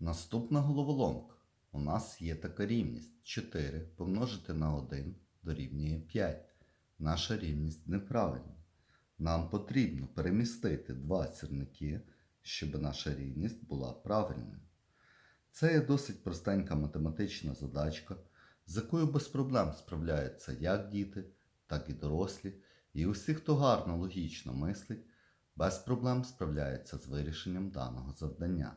Наступна головоломка. У нас є така рівність 4 помножити на 1 дорівнює 5. Наша рівність неправильна. Нам потрібно перемістити два сірники, щоб наша рівність була правильною. Це є досить простенька математична задачка, з якою без проблем справляються як діти, так і дорослі, і усі, хто гарно логічно мислить, без проблем справляється з вирішенням даного завдання.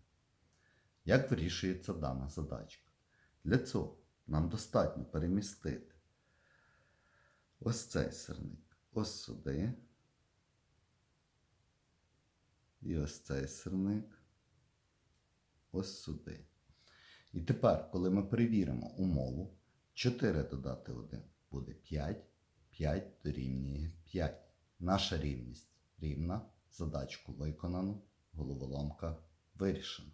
Як вирішується дана задачка? Для цього нам достатньо перемістити ось цей сирник ось сюди. І ось цей сирник ось сюди. І тепер, коли ми перевіримо умову, 4 додати 1 буде 5, 5 дорівнює 5. Наша рівність рівна, задачку виконано, головоломка вирішена.